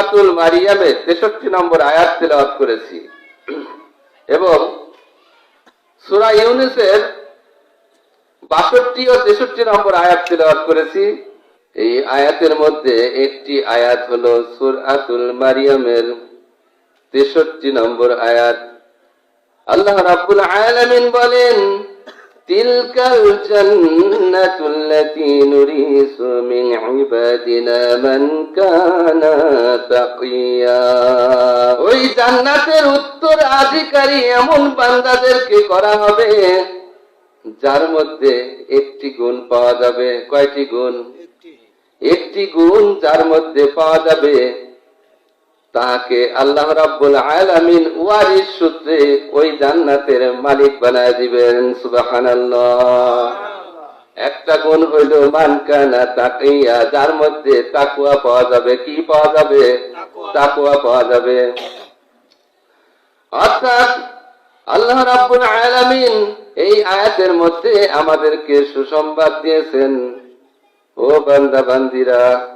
আতুল মারিয়ামের তেষট্টি নম্বর আয়াত তেলাওয়াত করেছি। এবং সুরা ইউনিসের বাষট্টি ও তেষট্টি নম্বর আয়াত তেলাওয়াত করেছি। এই আয়াতের মধ্যে একটি আয়াত হলো সুরাতুল মারিয়ামের তেষট্টি নম্বর আয়াত। আল্লাহ রাব্বুল আলামিন বলেন তিলকাল জান্নাতুল্লাতী নুরিসু মিন ইবাদিনা মান কানা তাকিয়া ওই জান্নাতের উত্তর আধিকারী এমন বান্দাদেরকে করা হবে যার মধ্যে একটি গুণ পাওয়া যাবে। কয়টি গুণ? একটি গুণ যার মধ্যে পাওয়া যাবে তাকে আল্লাহ রাব্বুল আলামিন ওয়ারিস সূত্রে ওই জান্নাতের মালিক বানায় দিবেন সুবহানাল্লাহ। একটা গুণ হইল মানকানা তাকিয়া যার মধ্যে তাকুয়া পাওয়া যাবে কি পাওয়া যাবে? তাকুয়া। পাওয়া যাবে। অর্থাৎ আল্লাহ রাব্বুল আলামিন এই আয়াতের মধ্যে আমাদেরকে সুসংবাদ দিয়েছেন ও বান্দা বান্দিরা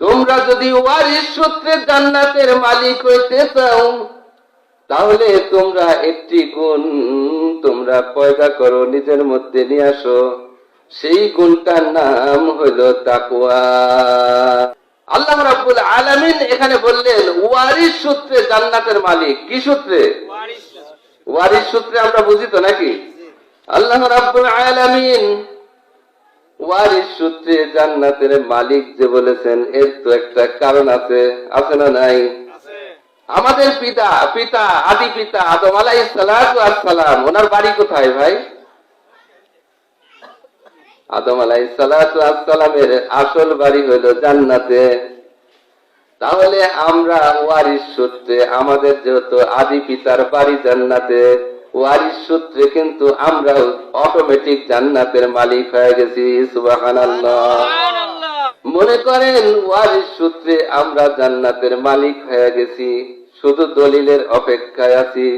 তোমরা যদি ওয়ারিস সূত্রে জান্নাতের মালিক হইতে চাও তাহলে তোমরা একটি গুণ তোমরা পয়দা করো নিজের মধ্যে নিয়ে আসো। সেই গুণটার নাম হইল তাকুয়া আল্লাহ রাব্বুল আলামিন এখানে বললেন ওয়ারিস সূত্রে জান্নাতের মালিক। কি সূত্রে? ওয়ারিস সূত্রে। আমরা বুঝি তো নাকি? আল্লাহ রাব্বুল আলামিন ওয়ারিস সূত্রে জান্নাতের মালিক যে বলেছেন এর তো একটা কারণ আছে আছে না নাই? আমাদের পিতা পিতা আদি পিতা আদম আলাই সালাম ওনার বাড়ি কোথায় ভাই? আদম আলাই সালামের আসল বাড়ি হইল জান্নাতে। তাহলে আমরা ওয়ারিস সূত্রে আমাদের যেহেতু আদি পিতার বাড়ি জান্নাতে ওয়ারিস সূত্রে কিন্তু আমরা অটোমেটিক জান্নাতের মালিক হয়ে গেছি মনে করেন ওয়ারিস সূত্রে আমরা জান্নাতের মালিক হয়ে গেছি শুধু দলিলের অপেক্ষায় আছি।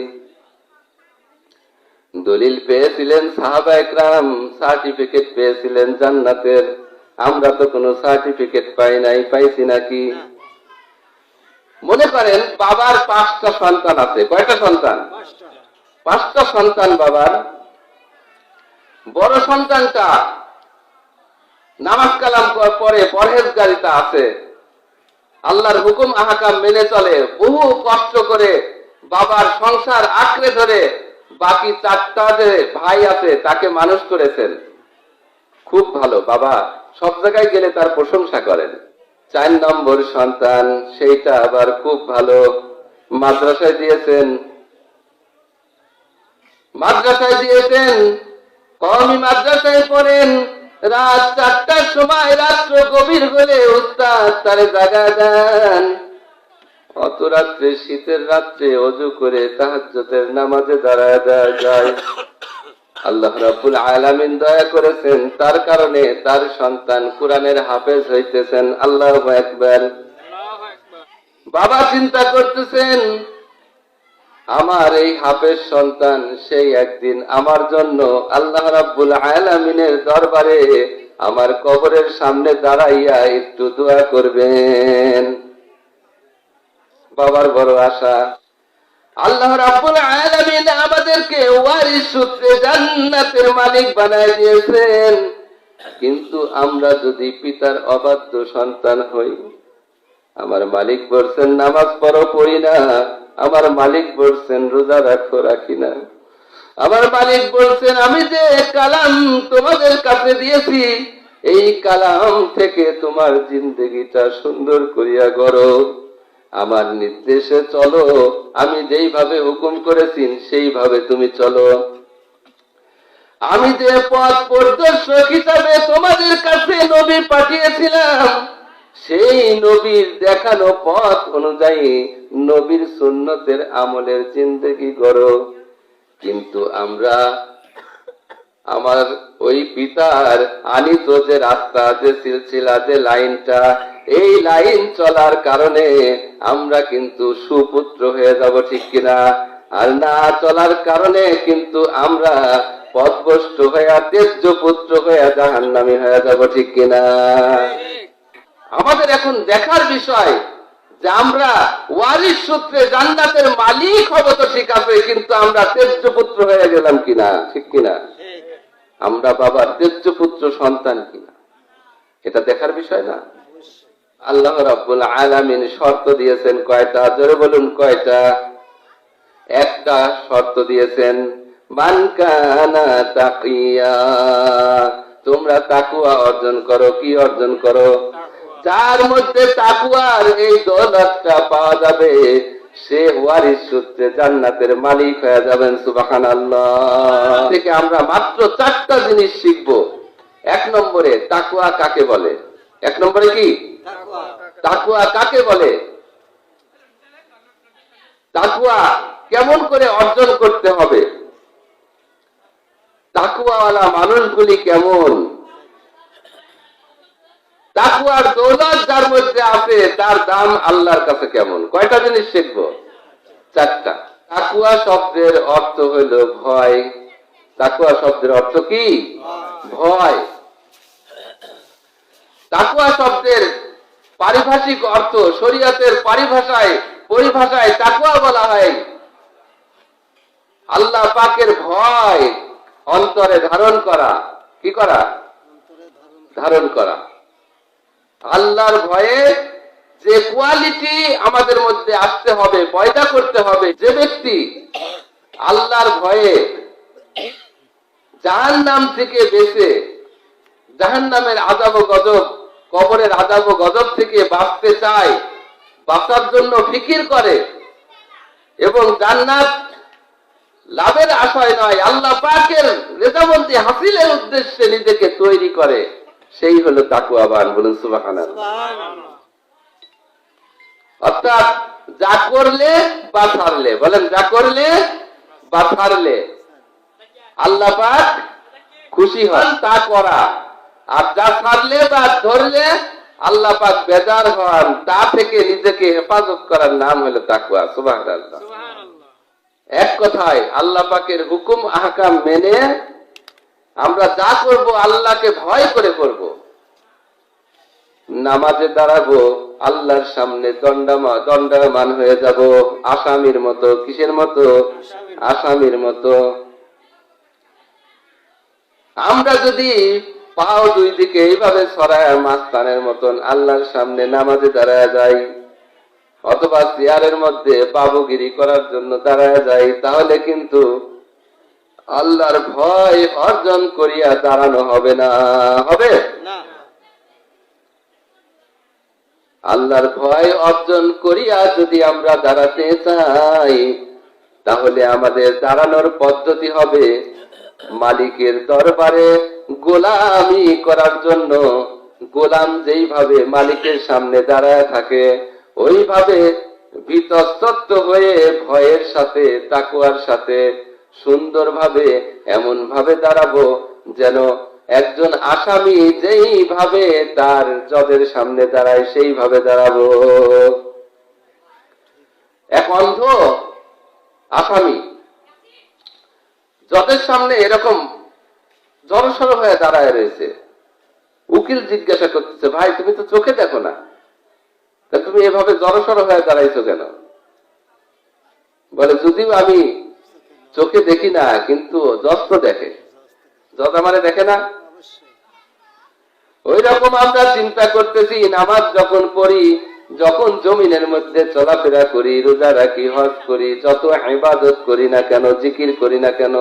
দলিল পেয়েছিলেন সাহাবা একরাম সার্টিফিকেট পেয়েছিলেন জান্নাতের। আমরা তো কোনো সার্টিফিকেট পাই নাই পাইছি নাকি? মনে করেন বাবার পাঁচটা সন্তান আছে কয়টা সন্তান? পাঁচটা সন্তান বাবার, বড় সন্তানটা নামাজ কালাম পরে পরহেজগারিতা আছে। আল্লাহর হুকুম, আহাকাম মেনে চলে। বহু কষ্ট করে বাবার সংসার আঁকড়ে ধরে বাকি চারটা যে ভাই আছে, তাকে মানুষ করেছেন। খুব ভালো, বাবা সব জায়গায় গেলে তার প্রশংসা করেন। চার নম্বর সন্তান, সেইটা আবার খুব ভালো। মাদ্রাসায় দিয়েছেন মাদ্রাসায় দিয়েছেন কমই মাদ্রাসায় পড়েন, রাত চারটার সময় রাত্র গভীর হলে উস্তাদ তারে জাগা দেন। অত রাত্রে, শীতের রাত্রে অজু করে তাহাজ্জতের নামাজে দাঁড়ায় দেওয়া যায়। আল্লাহ রাব্বুল আলামিন দয়া করেছেন, তার কারণে তার সন্তান কোরআনের হাফেজ হইতেছেন। আল্লাহ একবার বাবা চিন্তা করতেছেন আমার এই হাফেজ সন্তান, সেই একদিন আমার জন্য আল্লাহ রাব্বুল আলামিনের দরবারে আমার কবরের সামনে দাঁড়াইয়া একটু দোয়া করবেন। বাবার বড় আশা, আল্লাহ রাব্বুল আলামিন আমাদেরকে ওয়ারিস সূত্রে জান্নাতের মালিক বানায় দিয়েছেন। কিন্তু আমরা যদি পিতার অবাধ্য সন্তান হই, আমার মালিক বলছেন, নামাজ পড়ো, পড়ি না। আমার মালিক বলছেন, রোজা রাখো, রাখি না। আমার মালিক বলছেন, আমি যে কালাম তোমাদের কাছে দিয়েছি, এই কালাম থেকে তোমার জিন্দগিটা সুন্দর করিয়া গড়ো। আমার নির্দেশে চলো, আমি যেইভাবে হুকুম করেছি, সেইভাবে তুমি চলো। আমি যে পথ প্রদর্শক হিসাবে তোমাদের কাছে নবী পাঠিয়েছিলাম, সেই নবীর দেখানো পথ অনুযায়ী নবীর সুন্নতের আমলের জিন্দগি গড়ো। কিন্তু আমরা আমার ওই পিতার আনিত যে রাস্তা, যে সিলসিলা, যে লাইনটা, এই লাইন চলার কারণে আমরা কিন্তু সুপুত্র হয়ে যাব, ঠিক কিনা? আর না চলার কারণে কিন্তু আমরা পথভ্রষ্ট হইয়া তেজ্য পুত্র হইয়া জাহান্নামি হয়ে যাব, ঠিক কিনা? আমাদের এখন দেখার বিষয় যে আমরা ওয়ারিস সূত্রে জান্নাতের মালিক হব তো ঠিক আছে, কিন্তু আমরা তেজ্য পুত্র হয়ে গেলাম কিনা, ঠিক কিনা? আমরা বাবার তেজ্য পুত্র সন্তান কিনা? এটা দেখার বিষয় না? আল্লাহ রাব্বুল আলামিন শর্ত দিয়েছেন কয়টা? জোরে বলুন, কয়টা? একটা শর্ত দিয়েছেন, মান কানা তাকিয়া। তোমরা তাকুয়া অর্জন করো, কি অর্জন করো? যার মধ্যে তাকুয়ার এই দৌলতটা পাওয়া যাবে সে ওয়ারিস সূত্রে জান্নাতের মালিক হয়ে যাবেন সুবাহান থেকে আমরা মাত্র চারটা জিনিস শিখব। এক নম্বরে তাকুয়া কাকে বলে? এক নম্বরে কি? তাকুয়া কাকে বলে? তাকুয়া কেমন করে অর্জন করতে হবে? তাকুয়াওয়ালা মানুষগুলি কেমন? তাকুয়ার যার মধ্যে আছে, তার দাম আল্লাহর কাছে কেমন? কয়টা জিনিস শিখব? চারটা। তাকুয়া শব্দের অর্থ হইল ভয়। তাকুয়া শব্দের অর্থ কি? ভয়। তাকুয়া শব্দের পারিভাষিক অর্থ শরীয়তের পারিভাষায়, পরিভাষায় তাকুয়া বলা হয়। আল্লাহ পাকের ভয় অন্তরে ধারণ করা। কি করা? ধারণ করা। আল্লাহর ভয়ে যে কোয়ালিটি আমাদের মধ্যে আসতে হবে, পয়দা করতে হবে, যে ব্যক্তি আল্লাহর ভয়ে জাহান নাম থেকে বেঁচে জাহান নামের আজাব ও গজব, কবরের আজাব ও গজব থেকে বাঁচতে চায়, বাঁচার জন্য ফিকির করে এবং জান্নাত লাভের আশায় নয়, আল্লাহ পাকের রেজামন্দি হাসিলের উদ্দেশ্যে নিজেকে তৈরি করে। সেই হলো তাকুয়াবান বলুন সুবাহান অর্থাৎ যা করলে বা ছাড়লে বলেন যা করলে বা ছাড়লে। আল্লাহ পাক খুশি হন তা করা। আর যা ছাড়লে বা ধরলে আল্লাহ পাক বেজার হন তা থেকে নিজেকে হেফাজত করার নাম হলো তাকুয়া সুবাহ এক কথায় আল্লাহ পাকের হুকুম আহকাম মেনে আমরা যা করব, আল্লাহকে ভয় করে করব। নামাজে দাঁড়াবো আল্লাহর সামনে দণ্ডামা, দণ্ডায়মান হয়ে যাব। আসামির মতো, কিসের মতো? আসামির মতো। আমরা যদি পাও দুই দিকে এইভাবে ছড়ায় মাস্তানের মতন আল্লাহর সামনে নামাজে দাঁড়ায় যাই, অথবা চেয়ারের মধ্যে বাবুগিরি করার জন্য দাঁড়ায় যাই, তাহলে কিন্তু আল্লাহর ভয় অর্জন করিয়া দাঁড়ানো হবে না। হবে? আল্লাহর ভয় অর্জন করিয়া যদি আমরা দাঁড়াতে চাই তাহলে আমাদের দাঁড়ানোর পদ্ধতি হবে মালিকের দরবারে গোলামি করার জন্য গোলাম যেইভাবে মালিকের সামনে দাঁড়ায় থাকে ওইভাবে বিতস্তত্ব হয়ে ভয়ের সাথে তাকুয়ার সাথে সুন্দরভাবে এমন ভাবে দাঁড়াবো যেন একজন আসামি যেইভাবে তার জজের সামনে দাঁড়ায়, সেইভাবে দাঁড়াবো। এক অন্ধ আসামি জজের সামনে এরকম জড়সড় হয়ে দাঁড়ায় রয়েছে। উকিল জিজ্ঞাসা করতেছে, ভাই, তুমি তো চোখে দেখো না। তুমি এভাবে জড়সড় হয়ে দাঁড়াইছো কেন? বলে, যদিও আমি চোখে দেখি না, কিন্তু তো দেখে। জজ আমারে দেখে না। ওই রকম আমরা চিন্তা করতেছি, নামাজ যখন পড়ি, যখন জমিনের মধ্যে চলাফেরা করি, রোজা রাখি, হজ করি, যত ইবাদত করি না কেন, জিকির করি না কেন,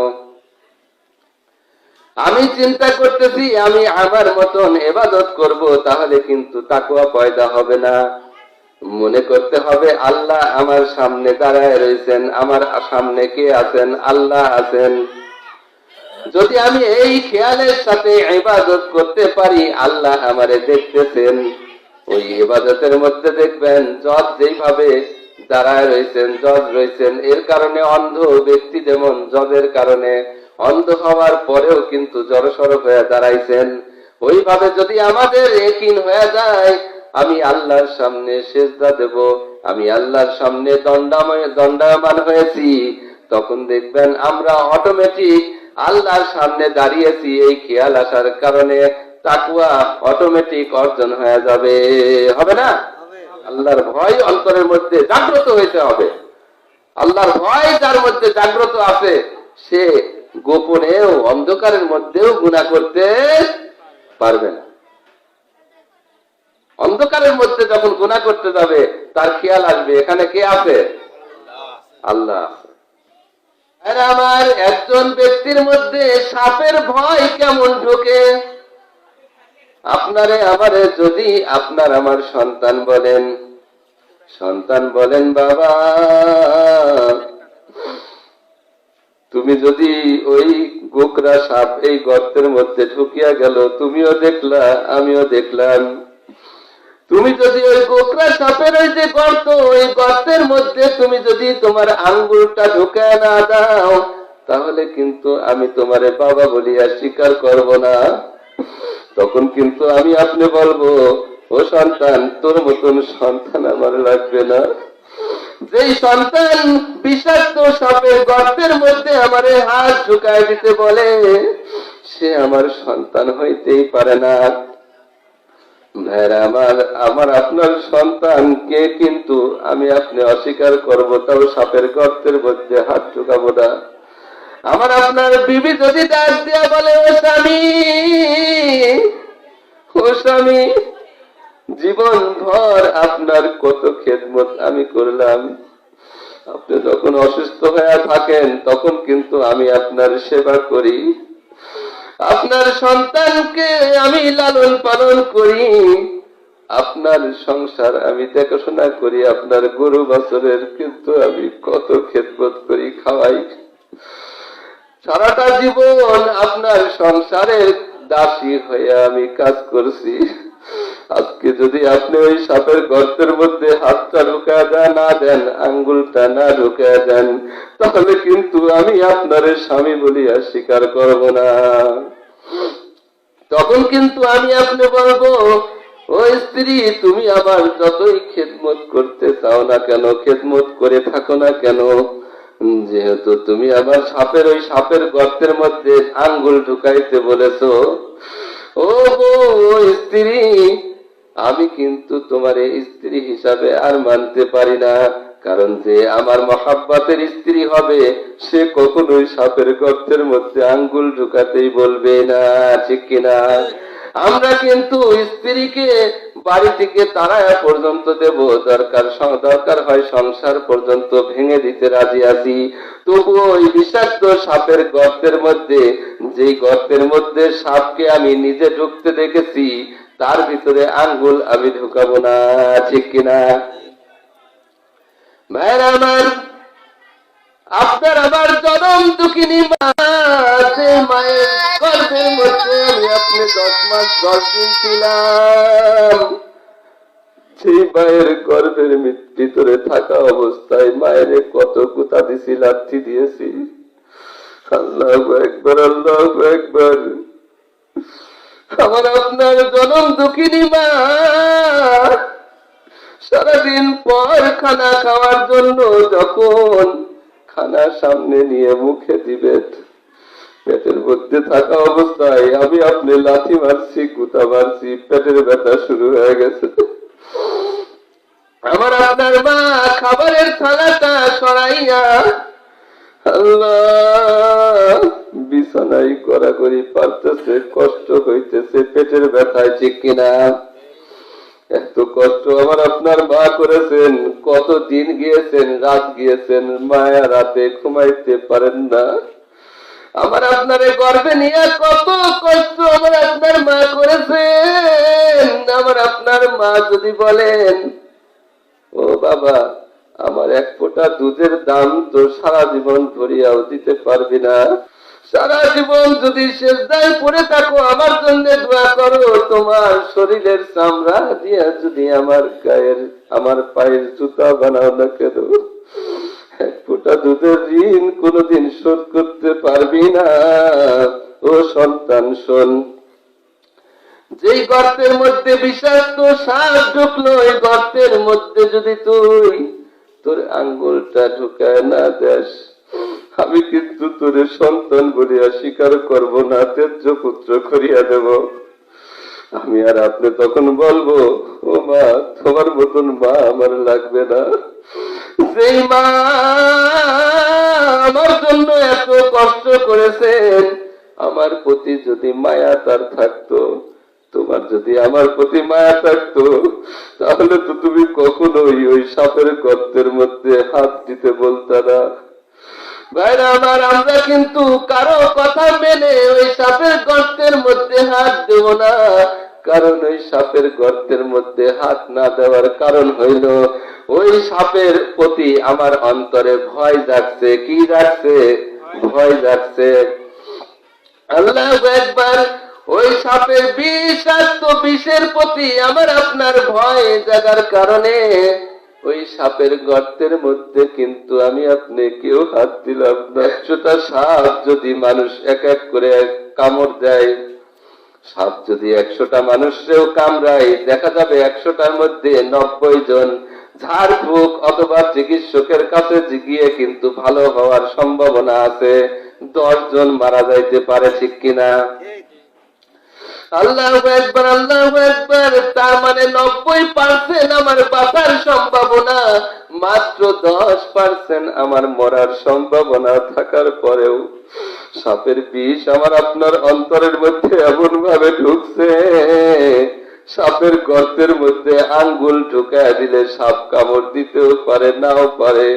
আমি চিন্তা করতেছি, আমি আমার মতন এবাদত করব, তাহলে কিন্তু তাকুয়া পয়দা হবে না। মনে করতে হবে, আল্লাহ আমার সামনে দাঁড়ায় রয়েছেন। আমার সামনে কে আছেন? আল্লাহ আছেন। যদি আমি এই খেয়ালের সাথে ইবাদত করতে পারি, আল্লাহ আমারে দেখতেছেন। ওই ইবাদতের মধ্যে দেখবেন, জজ যেইভাবে দাঁড়ায় রয়েছেন, জজ রয়েছেন, এর কারণে অন্ধ ব্যক্তি যেমন জজের কারণে অন্ধ হওয়ার পরেও কিন্তু জড়সড় হয়ে দাঁড়াইছেন। ওইভাবে যদি আমাদের একিন হয়ে যায় আমি আল্লাহর সামনে সেজদা দেব, আমি আল্লাহর সামনে দণ্ডাময়, দণ্ডায়মান হয়েছি। তখন দেখবেন আমরা অটোমেটিক আল্লাহর সামনে দাঁড়িয়েছি, এই খেয়াল আসার কারণে তাকুয়া অটোমেটিক অর্জন হয়ে যাবে। হবে না? আল্লাহর ভয় অন্তরের মধ্যে জাগ্রত হইতে হবে। আল্লাহর ভয় যার মধ্যে জাগ্রত আছে, সে গোপনেও, অন্ধকারের মধ্যেও গুণা করতে পারবে না। অন্ধকারের মধ্যে যখন গুণা করতে যাবে, তার খেয়াল আসবে, এখানে কে আছে? আল্লাহ আমার একজন ব্যক্তির মধ্যে সাপের ভয় কেমন ঢোকে? আপনারে আমারে যদি আপনার আমার সন্তান বলেন সন্তান বলেন, বাবা, তুমি যদি ওই গোকরা সাপ এই গর্তের মধ্যে ঢুকিয়া গেল, তুমিও দেখলা, আমিও দেখলাম। তুমি যদি ওই গোকরা সাপের ওই যে গর্ত, ওই গর্তের মধ্যে তুমি যদি তোমার আঙ্গুলটা ঢুকায় না দাও, তাহলে কিন্তু আমি তোমারে বাবা বলিয়া স্বীকার করব না। তখন কিন্তু আমি আপনি বলব, ও সন্তান, তোর মতন সন্তান আমার লাগবে না। যেই সন্তান বিষাক্ত সাপের গর্তের মধ্যে আমারে হাত ঢুকায় দিতে বলে, সে আমার সন্তান হইতেই পারে না। ভাইরা, আমার আমার আপনার সন্তানকে কিন্তু আমি আপনি অস্বীকার করব তাও সাপের গর্তের মধ্যে হাত ঢুকাবো না। আমার আপনার বিবি যদি ডাক দিয়া বলে, ও স্বামী ও স্বামী, জীবন ভর আপনার কত খেদমত আমি করলাম। আপনি যখন অসুস্থ হয়ে থাকেন, তখন কিন্তু আমি আপনার সেবা করি। আপনার সন্তানকে আমি লালন পালন করি। আপনার সংসার আমি দেখাশোনা করি, আপনার গরু বছরের কিন্তু আমি কত খেদমত করি, খাওয়াই। সারাটা জীবন আপনার সংসারের দাসী হয়ে আমি কাজ করছি। আজকে যদি আপনি ওই সাপের গর্তের মধ্যে হাতটা ঢুকা না দেন, আঙ্গুলটা না ঢুকা দেন, তাহলে কিন্তু আমি আপনার স্বামী বলিয়া স্বীকার করব না। তখন কিন্তু আমি আপনি বলব, ও স্ত্রী, তুমি আবার যতই খেদমত করতে চাও না কেন, খেদমত করে থাকো না কেন? যেহেতু তুমি আবার সাপের ওই সাপের গর্তের মধ্যে আঙ্গুল ঢুকাইতে বলেছ, ও স্ত্রী আমি কিন্তু তোমার স্ত্রী হিসাবে আর মানতে পারি না, কারণ যে আমার মহাব্বাতের স্ত্রী হবে, সে কখনোই সাপের গর্তের মধ্যে আঙ্গুল ঢুকাতেই বলবে না, ঠিক কিনা? আমরা কিন্তু স্ত্রীকে বাড়ি থেকে তাড়ায়া পর্যন্ত দেব, দরকার দরকার হয় সংসার পর্যন্ত ভেঙে দিতে রাজি আছি। তবু ওই বিষাক্ত সাপের গর্তের মধ্যে, যেই গর্তের মধ্যে সাপকে আমি নিজে ঢুকতে দেখেছি তার ভিতরে আঙ্গুল আমি ঢুকাবো না, ঠিক কিনা? ভাইরা আমার, আপনার আমার জনম দুঃখিনী মা, যে মায়ের মধ্যে আমি আপনি দশ মাস দশ দিন ছিলাম। সেই মায়ের গর্ভের ভিতরে থাকা অবস্থায় মায়ের কত কুতা দিছি লাঠি দিয়েছি। আল্লাহ একবার আল্লাহ একবার আমার আপনার জনম দুঃখিনী মা। সারাদিন পর খানা খাওয়ার জন্য যখন খানা সামনে নিয়ে মুখে দিবেন পেটের মধ্যে থাকা অবস্থায় আমি আপনি লাথি মারছি, গুতা মারছি, পেটের ব্যথা শুরু হয়ে গেছে। আমার আপনার মা খাবারের থালাটা সরাইয়া আল্লাহ বিছানাই করাকরি পারতেছে, কষ্ট হইতেছে, পেটের ব্যথায় ঠিক কিনা? এত কষ্ট আমার আপনার মা করেছেন কত দিন গিয়েছেন, রাত গিয়েছেন, মায়া রাতে ঘুমাইতে পারেন না? আমার আপনারে গর্বে নিয়ে কত কষ্ট আমার আপনার মা করেছেন। আমার আপনার মা যদি বলেন, ও বাবা আমার এক ফোঁটা দুধের দাম তো সারা জীবন ধরিয়াও দিতে পারবি না। সারা জীবন যদি শেষদায় পড়ে থাকো, আমার জন্য দোয়া করো, তোমার শরীরের চামড়া দিয়া যদি আমার গায়ের, আমার পায়ের জুতা বানাও না কেন? এক ফোঁটা দুধের ঋণ কোনোদিন শোধ করতে পারবি না। ও সন্তান, শোন। যেই গর্তের মধ্যে বিষাক্ত শ্বাস ঢুকলো, ওই গর্তের মধ্যে যদি তুই তোর আঙ্গুলটা ঢুকায় না দেস আমি কিন্তু তোর সন্তান বলিয়া স্বীকার করব না তেজ্য পুত্র করিয়া দেব। আমি আর আপনি তখন বলব, ও মা, তোমার মতন মা আমার লাগবে না। যেই মা আমার জন্য এত কষ্ট করেছেন, আমার প্রতি যদি মায়া তার থাকতো তোমার যদি আমার প্রতি মায়া থাকতো, তাহলে তো তুমি কখনোই ওই সাপের গর্তের মধ্যে হাত দিতে বলতা না। আমার কারণ ওই সাপের গর্তের মধ্যে হাত না দেওয়ার কারণ হইল, ওই সাপের প্রতি আমার অন্তরে ভয় যাচ্ছে কি যাচ্ছে ভয় যাচ্ছে আল্লাহ একবার ওই সাপের বিষাক্ত বিষের প্রতি আমার আপনার ভয় জাগার কারণে ওই সাপের গর্তের মধ্যে কিন্তু আমি আপনি কেউ হাত দিলাম। না সাপ যদি মানুষ এক এক করে কামড় দেয়, সাপ যদি একশোটা মানুষকেও কামড়ায়, দেখা যাবে একশোটার মধ্যে নব্বই জন ঝাড়ফুঁক অথবা চিকিৎসকের কাছে গিয়ে কিন্তু ভালো হওয়ার সম্ভাবনা আছে। দশ জন মারা যাইতে পারে ঠিক কিনা? আল্লাহ একবার আল্লাহ একবার তার মানে নব্বই পার্সেন্ট আমার বাঁচার সম্ভাবনা। মাত্র দশ পার্সেন্ট আমার মরার সম্ভাবনা থাকার পরেও সাপের বিষ আমার আপনার অন্তরের মধ্যে এমন ভাবে ঢুকছে। সাপের গর্তের মধ্যে আঙ্গুল ঢুকায় দিলে সাপ কামড় দিতেও পারে, নাও পারে।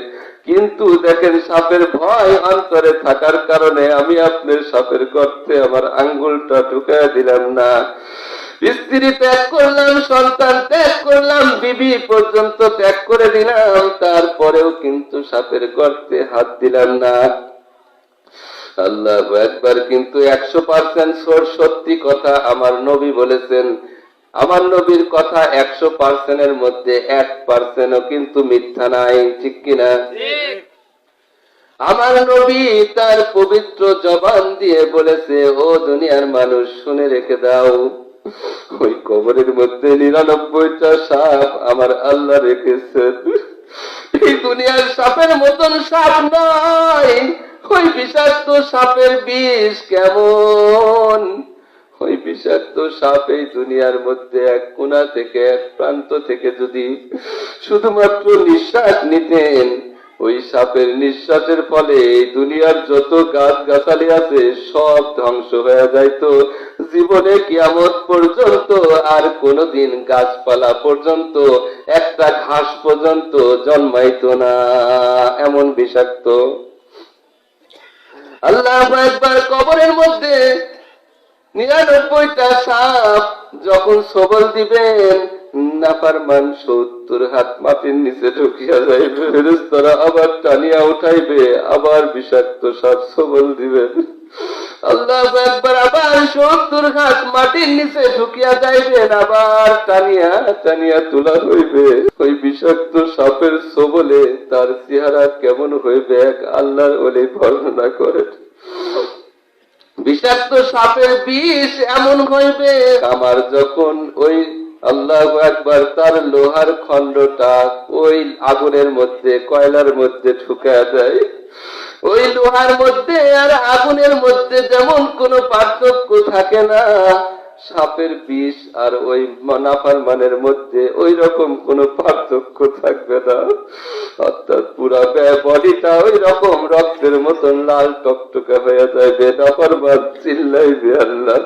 কিন্তু দেখেন সাপের ভয় অন্তরে থাকার কারণে আমি আপনার সাপের গর্তে আমার আঙ্গুলটা ঢুকায় দিলাম না। স্ত্রী ত্যাগ করলাম, সন্তান ত্যাগ করলাম, বিবি পর্যন্ত ত্যাগ করে দিলাম, তারপরেও কিন্তু সাপের গর্তে হাত দিলাম না। আল্লাহ একবার কিন্তু একশো পার্সেন্ট সত্যি কথা আমার নবী বলেছেন আমার নবীর কথা একশো পার্সেন্টের মধ্যে এক পার্সেন্টও কিন্তু মিথ্যা নাই, ঠিক কিনা? আমার নবী তার পবিত্র জবান দিয়ে বলেছে, ও দুনিয়ার মানুষ, শুনে রেখে দাও। ওই কবরের মধ্যে নিরানব্বইটা সাপ আমার আল্লাহ রেখেছে। এই দুনিয়ার সাপের মতন সাপ নয় ওই বিষাক্ত সাপের বিষ কেমন? ওই বিষাক্ত সাপ এই দুনিয়ার মধ্যে এক কোনা থেকে এক প্রান্ত থেকে যদি শুধুমাত্র নিঃশ্বাস নিতেন, ওই সাপের নিঃশ্বাসের ফলে এই দুনিয়ার যত গাছ গাছালি আছে সব ধ্বংস হয়ে যাইতো। জীবনে কিয়ামত পর্যন্ত আর কোনোদিন গাছপালা পর্যন্ত, একটা ঘাস পর্যন্ত জন্মাইত না, এমন বিষাক্ত। আল্লাহ একবার কবরের মধ্যে নিরানব্বইটা সাপ যখন সবল দিবেন নাফারমান সত্তর হাত মাটির নিচে ঢুকিয়া যাইবে। ফেরেশতারা আবার টানিয়া উঠাইবে, আবার বিষাক্ত সাপ সবল দিবেন। আল্লাহ একবার আবার সত্তর হাত মাটির নিচে ঢুকিয়া যাইবেন, আবার টানিয়া টানিয়া তোলা হইবে। ওই বিষাক্ত সাপের সবলে তার চেহারা কেমন হইবে এক আল্লাহর ওলে বর্ণনা করেন। বিষাক্ত সাপের বিষ এমন হইবে, আমার যখন ওই আল্লাহ একবার তার লোহার খণ্ডটা ওই আগুনের মধ্যে, কয়লার মধ্যে ঢুকা যায়, ওই লোহার মধ্যে আর আগুনের মধ্যে যেমন কোনো পার্থক্য থাকে না সাপের বিষ আর ওই নাফার মানের মধ্যে ওই রকম কোনো পার্থক্য থাকবে না। অর্থাৎ পুরা বডিটা ওই রকম রক্তের মতন লাল টকটকে হয়ে যাবে নাফার মান চিল্লাইবে, আল্লাহ